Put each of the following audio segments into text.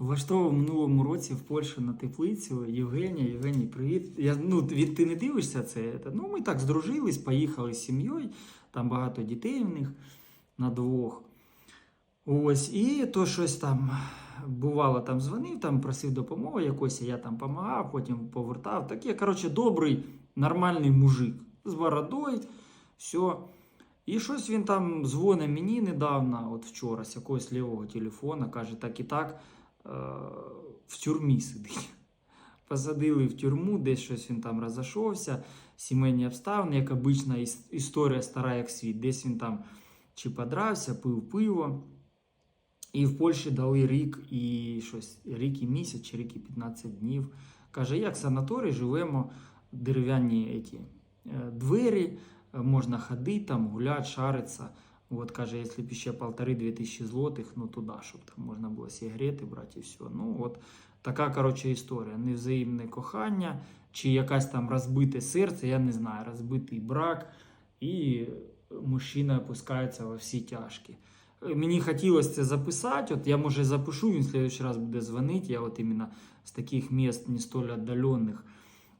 влаштовував минулому році в Польщі на теплицю Євгенія. Євгеній, привіт. Я, ну, від, ти не дивишся це? Ну, ми так здружились, поїхали з сім'єю, там багато дітей в них на двох. Ось, і то щось там бувало, там дзвонив, там просив допомоги якоїсь, я там допомагав, потім повертав. Такий, коротше, добрий, нормальний мужик з бородою, все. І щось він там дзвонить мені недавно, от вчора, з якогось лівого телефона, каже, так і так, в тюрмі сидить. Посадили в тюрму, десь щось він там розійшовся, сімейні обставини, як обична історія стара, як світ. Десь він там чи подрався, пив пиво. І в Польщі дали рік і щось, рік і місяць, чи рік і 15 днів. Каже, як санаторій живемо, дерев'яні е, двері, е, можна ходити, там, гуляти, шаритися. От каже, якщо б ще полтори-дві тисячі злотих, ну туди, щоб там можна було сигарети брати і все. Ну от така коротше історія. Невзаємне кохання, чи якась там розбите серце, я не знаю, розбитий брак, і мужчина опускається во всі тяжкі. Мені хотілося це записати. От я може запишу, він в следующий раз буде дзвонити. Я от іменно з таких міст не столь віддалених,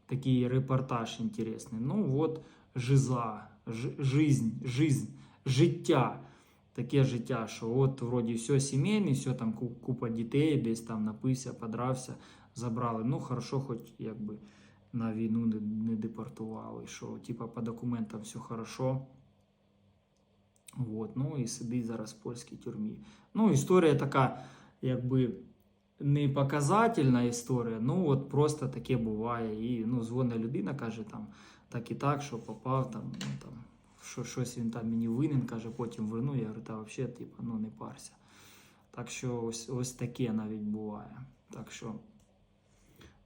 такий репортаж інтересний. Ну от жиза, ж, жизнь, жизнь, життя. Таке життя, що от вроді все сімейне, все там купа дітей, десь там напився, подрався, забрали. Ну, хорошо, хоч якби на війну не, не депортували, що типа по документам все хорошо. От, ну і сидить зараз в польській тюрмі. Ну, історія така, якби не показательна історія, ну от просто таке буває. І ну, дзвонить людина, каже там так і так, що попав там, ну там, що, щось він там мені винен, каже, потім верну. Я говорю, та взагалі, типу, ну не парся. Так що ось, ось таке навіть буває. Так що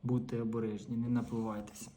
будьте обережні, не напивайтеся.